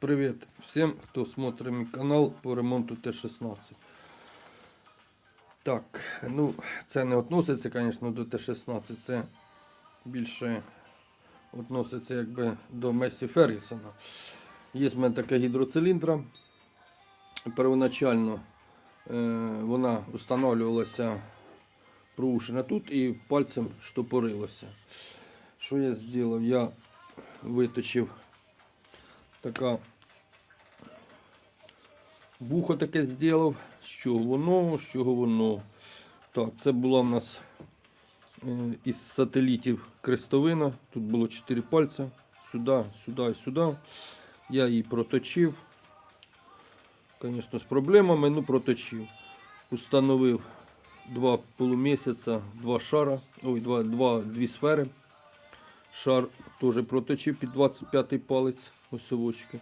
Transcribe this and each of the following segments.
Привет всем, кто смотрит мой канал по ремонту Т-16. Так, ну, це не відноситься, звісно, до Т-16, це більше відноситься якби до Месі Фергюсона. Є в мене така гідроциліндра. Первоначально е, вона встановлювалася проушена тут і пальцем штопорилося. Що я зробив? Я виточив така вухо таке зробив, з чого воно, з чого воно. Так, це була в нас е, із сателітів крестовина. Тут було 4 пальця. Сюди, сюди і сюди. Я її проточив. Звісно, з проблемами, ну проточив. Установив два полумісяця, два шара, ой, два, два, дві сфери. Шар теж проточив під 25 палець осьовочки.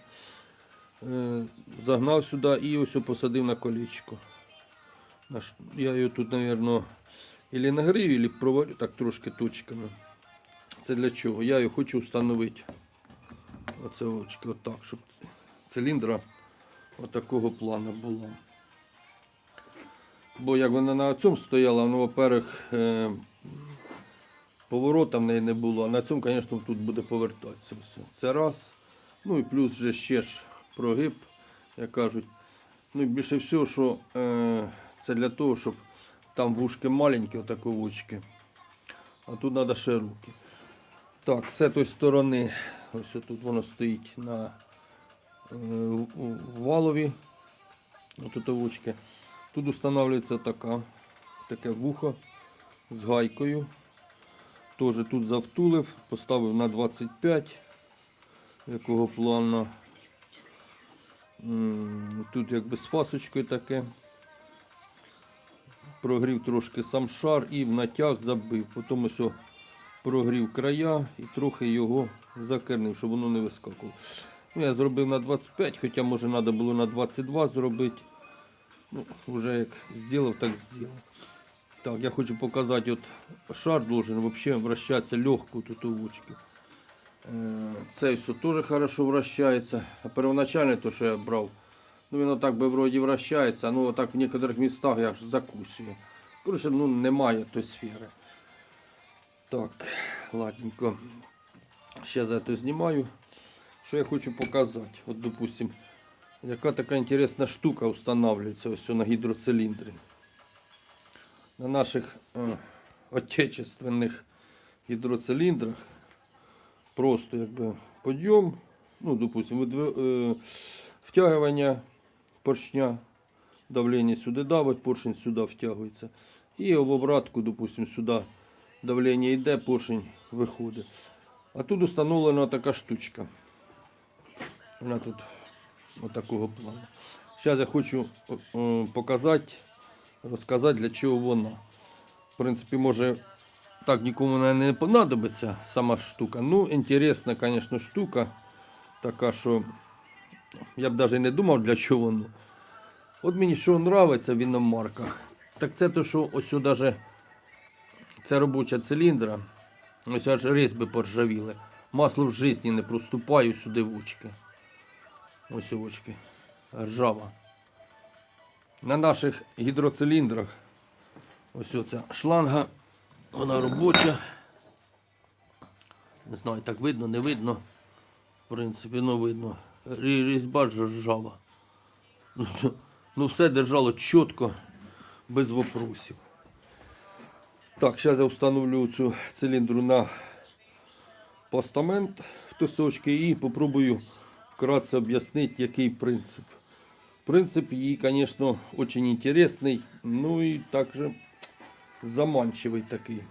Е, Загнав сюди і ось посадив на колечко. Я його тут, мабуть, ілі нагрію, ілі проварю так трошки точками. Це для чого? Я його хочу встановити. Оце очки, отак, щоб циліндра отакого плану була. Бо як вона на цьому стояла, ну, во-первых, е, поворота в неї не було, а на цьому, звісно, тут буде повертатися все. Це раз. Ну і плюс вже ще ж прогиб, як кажуть. Ну і більше всього, що е, це для того, щоб там вушки маленькі, отакі вушки. А тут треба ще руки. Так, з цієї сторони, ось тут воно стоїть на е, валові. Отут вушки. Тут встановлюється така, таке вухо з гайкою. Теж тут завтулив, поставив на 25, якого плану. Тут якби з фасочкою таке. Прогрів трошки сам шар і в натяг забив. Потім ось прогрів края і трохи його закернив, щоб воно не вискакувало. Ну, я зробив на 25, хоча може треба було на 22 зробити. Ну, вже як зробив, так зробив. Так, я хочу показати, от шар должен вообще вращатися легко тут у вучки. Е, Цей все теж хорошо вращається. А первоначально то, що я брав, ну він отак би вроді вращається, ну отак в некоторих містах я аж закусую. Коротше, ну немає тої сфери. Так, ладненько. Ще за це знімаю. Що я хочу показати? От, допустим, яка така інтересна штука встановлюється ось на гідроциліндрі на наших е, отечественних гідроциліндрах просто якби подйом, ну, допустим, видви- е, втягування поршня, давлення сюди давить, поршень сюди втягується. І в обратку, допустим, сюди давлення йде, поршень виходить. А тут встановлена така штучка. Вона тут отакого плану. Зараз я хочу о, показати розказати, для чого вона. В принципі, може, так нікому не понадобиться сама штука. Ну, інтересна, звісно, штука. Така, що я б навіть не думав, для чого воно. От мені що подобається в іномарках. Так це то, що ось даже це робоча циліндра. Ось аж різьби поржавіли. Масло в житті не проступаю сюди в очки. Ось очки. Ржава. На наших гідроциліндрах ось оця шланга, вона робоча. Не знаю, так видно, не видно. В принципі, ну видно. Різьба ж ржава. Ну, Ну все держало чітко, без вопросів. Так, зараз я встановлю цю циліндру на постамент в тосочки і попробую вкратце об'яснити, який принцип. Принцип її, конечно, очень интересный, ну и также заманчивый такий.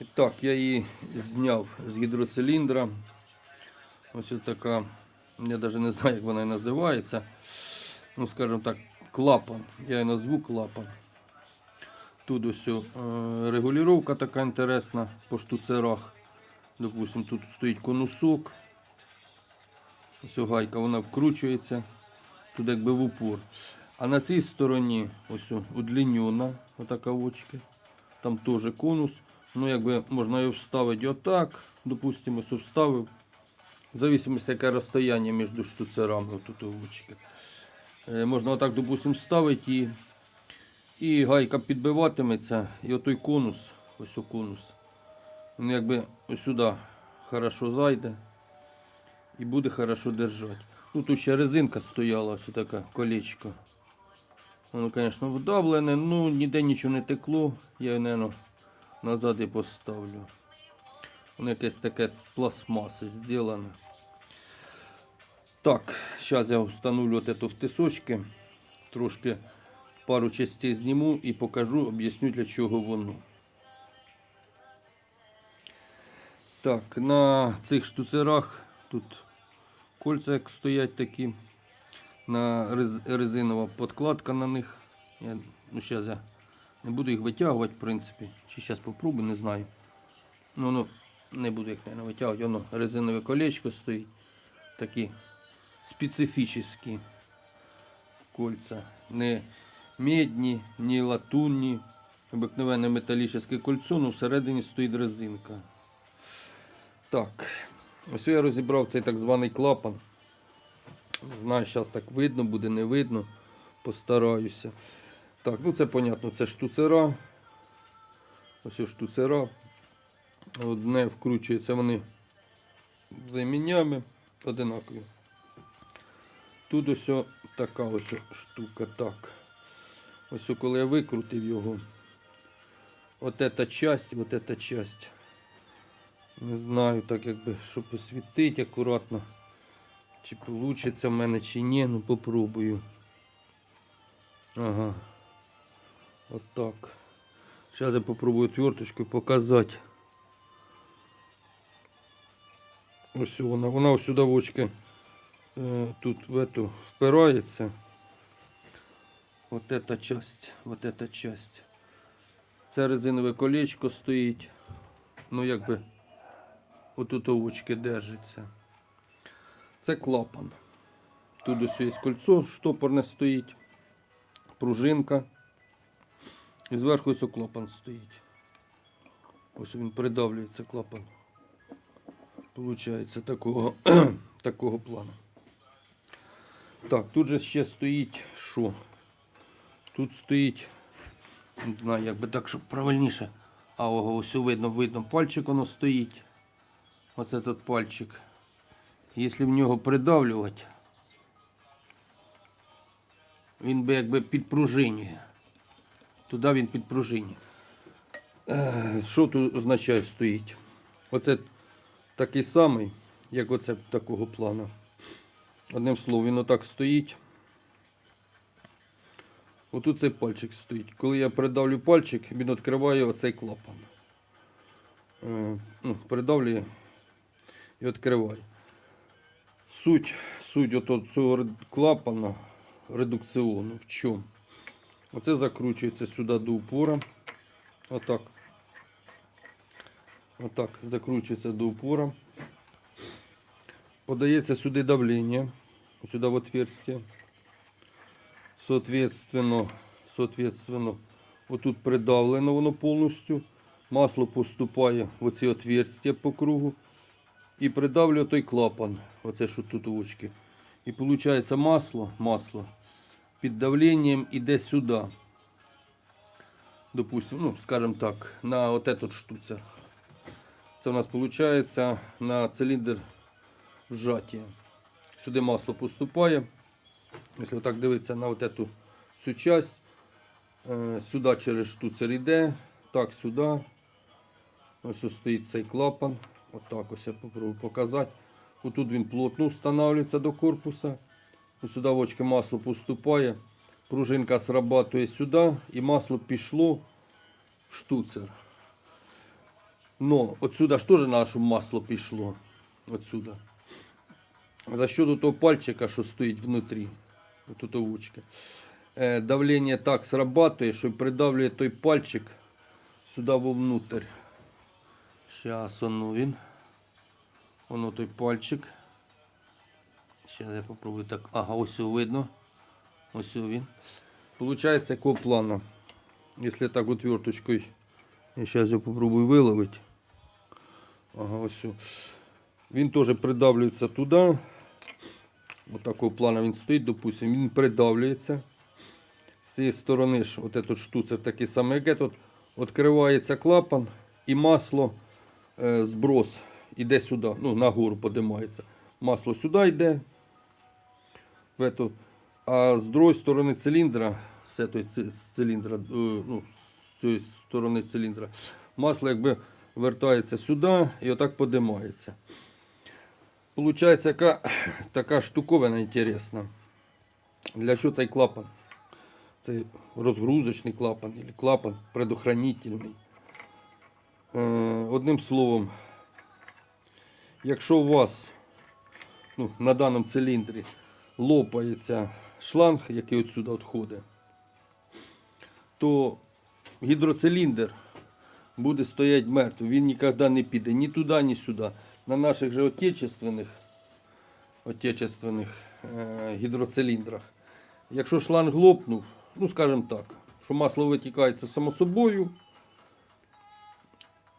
І так, я її зняв з гідроциліндра. Ось така, я навіть не знаю, як вона називається. Ну, скажімо так, клапан. Я її назву клапан. Тут ось е, регулювання така інтересна по штуцерах. Допустим, тут стоїть конусок. Ось гайка вона вкручується туди якби в упор. А на цій стороні ось удлінена отака очки. Там теж конус. Ну якби можна його вставити отак. Допустимо, ось вставив В зависимості, яке розстояння між штуцерами тут овочки. Е, Можна отак, допустим, ставити і, і гайка підбиватиметься, і отой конус, ось о конус, він якби ось сюди хорошо зайде і буде хорошо держати. Тут ще резинка стояла, ось така колечко. Воно, звісно, вдавлене, ну ніде нічого не текло, я його, наверно, назад і поставлю. Воно якесь таке з пластмаси зроблено. Так, зараз я встановлю в тисочки. Трошки пару частей зніму і покажу, об'ясню для чого воно. Так, на цих штуцерах тут кольця як стоять такі. На резинова подкладка на них. Я, ну, зараз я не буду їх витягувати, в принципі. Чи зараз попробую, не знаю. Ну, ну, не буду їх наверное, витягувати. Воно резинове колечко стоїть. Такі специфічні кольця. Не медні, не латунні. Обикновенне металічне кольцо, але всередині стоїть резинка. Так, ось я розібрав цей так званий клапан. Не знаю, зараз так видно, буде не видно. Постараюся. Так, ну це понятно, це штуцера. Ось ось штуцера. Одне вкручується вони замінями одинакові. Тут ось така ось штука. Так. Ось коли я викрутив його. От ета часть, от ета часть. Не знаю, так якби, щоб освітити акуратно. Чи вийде в мене, чи ні, ну попробую. Ага. От так. Зараз я попробую тверточкою показати. Ось вона. Вона ось сюди в очки е, тут в эту впирається. Вот эта часть, вот эта часть. Це резинове колечко стоїть. Ну якби отут овочки держиться. Це клапан. Тут ось є кольцо, штопорне стоїть, пружинка. І зверху ось клапан стоїть. Ось він придавлюється клапан. Получається такого, такого плану. Так, тут же ще стоїть що? Тут стоїть, не знаю, як би так, щоб правильніше. А ого, ось видно, видно, пальчик воно стоїть. Оце тут пальчик. Якщо в нього придавлювати, він би якби підпружинює. Туди він підпружинює. Е, Що тут означає стоїть? Оце такий самий, як оце такого плану. Одним словом, він отак стоїть. Отут цей пальчик стоїть. Коли я придавлю пальчик, він відкриває оцей клапан. Е, ну, придавлює і відкриває. Суть, суть ото цього клапана редукціону в чому? Оце закручується сюди до упора. Отак. Отак закручується до упора. Подається сюди давлення. Сюди в отверстие. Соответственно, соответственно, отут придавлено воно повністю. Масло поступає в оці отверстия по кругу. І придавлює той клапан. Оце що тут очки. І виходить масло, масло під давленням іде сюди. Допустим, ну, скажем так, на от этот штуцер. Це у нас виходить на циліндр вжаття. Сюди масло поступає. Якщо так дивитися на от эту всю часть, е, сюди через штуцер йде, так сюди. Ось стоїть цей клапан. Отак ось я попробую показати. Отут він плотно встановлюється до корпуса. Сюди в масло поступає. Пружинка срабатує сюди і масло пішло в штуцер. Но отсюда ж теж наше масло пішло. Отсюда. За счет того пальчика, що стоїть внутрі. Тут овучки. Е, давлення так срабатує, що придавлює той пальчик сюди вовнутрь. Зараз воно він. Воно той пальчик. Зараз я попробую так. Ага, ось його видно. Ось його він. Получається якого плану. Якщо так отверточкою. Я зараз його попробую виловити. Ага, ось. о. Він теж придавлюється туди. Ось такого плану він стоїть, допустимо, він придавлюється. З цієї сторони ж, от этот штуцер такий самий, як тут, відкривається клапан і масло, е, зброс іде сюди, ну, нагору подимається. Масло сюди йде. В эту, а з другої сторони циліндра, з, циліндра, е, ну, з цієї сторони циліндра, масло якби вертається сюди і отак подимається. Получається яка, така штуковина інтересна. Для чого цей клапан? Це розгрузочний клапан, клапан предохранительний. Е, одним словом, якщо у вас ну, на даному циліндрі лопається шланг, який отсюди відходить, то гідроциліндр буде стояти мертвий. Він ніколи не піде ні туди, ні сюди. На наших же отечественних, отечественних е, гідроциліндрах. Якщо шланг лопнув, ну скажімо так, що масло витікається само собою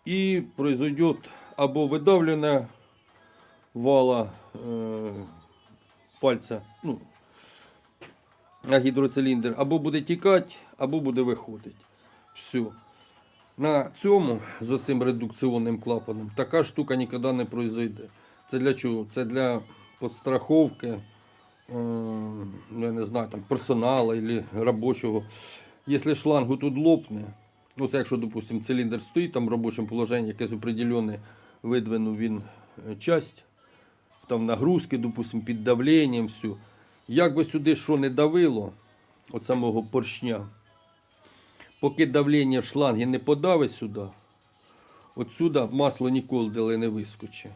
і произойде або видавлення вала е, пальця, ну, на гідроциліндр, або буде тікати, або буде виходити. Все. На цьому з оцим редукційним клапаном така штука ніколи не произойде. Це для чого? Це для підстраховки, е, ну, я не знаю, там, персоналу або робочого. Якщо шлангу тут лопне, ну це якщо, допустимо, циліндр стоїть там в робочому положенні, якесь определене видвинув він е, часть, там нагрузки, допустимо, під давленням, все. Як би сюди що не давило, от самого поршня, поки давлення в шлангі не подавить сюди, от сюди масло ніколи дали не вискочить.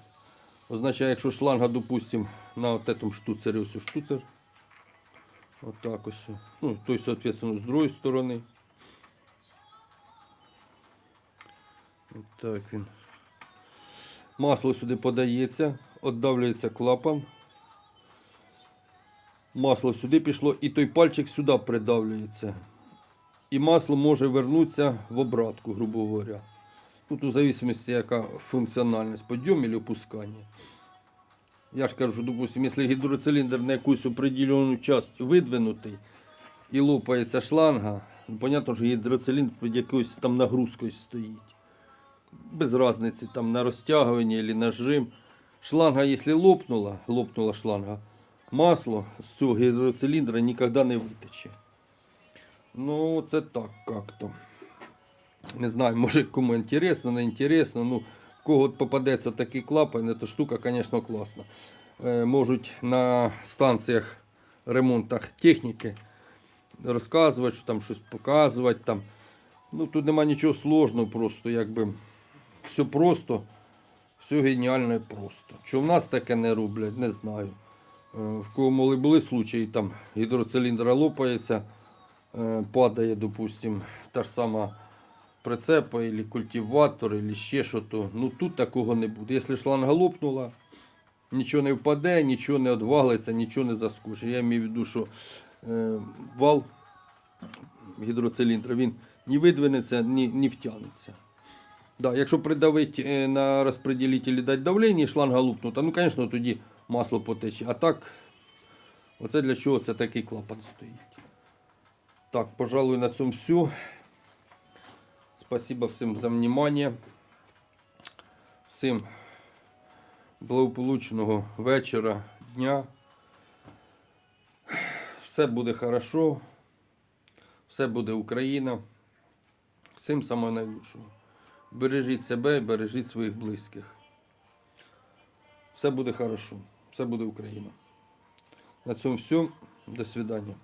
Означає, якщо шланга, допустим, на от этом штуцері, ось штуцер, от так ось, ну, той, соответственно, з другої сторони. От так він. Масло сюди подається, віддавлюється клапан. Масло сюди пішло, і той пальчик сюди придавлюється. І масло може вернутися в обратку, грубо говоря. Тут у зависимості, яка функціональність, підйом або опускання. Я ж кажу, допустим, якщо гідроциліндр на якусь определену часть видвинутий і лопається шланга, ну, понятно, що гідроциліндр під якоюсь там нагрузкою стоїть. Без різниці там на розтягування або на жим. Шланга, якщо лопнула, лопнула шланга, масло з цього гідроциліндра ніколи не витече. Ну, це так як-то. Не знаю, може кому інтересно, не інтересно. Ну, в кого попадеться такий клапан, ця штука, звісно, класна. Е, можуть на станціях ремонтах техніки розказувати, що там щось показувати. Там. Ну, тут нема нічого сложного, просто якби все просто, все геніально і просто. Що в нас таке не роблять, не знаю. Е, В кого були случаї, там гідроциліндр лопається, е, падає, допустим, та ж сама прицепа, або культиватор, або ще що то. Ну тут такого не буде. Якщо шланга лопнула, нічого не впаде, нічого не відвалиться, нічого не заскочить. Я маю в виду, що е, вал гідроциліндра він не видвинеться, ні, не втягнеться. Да, якщо придавити е, на розпределителі дати давлення, і шланга лупнута, ну, звісно, тоді масло потече. А так, оце для чого це такий клапан стоїть. Так, пожалуй, на цьому все. Спасибо всім за внимание. Всім благополучного вечора, дня. Все буде хорошо. Все буде Україна. Всім самого найкращого. Бережіть себе, бережіть своїх близьких. Все буде хорошо. Все буде Україна. На цьому все. До свидання.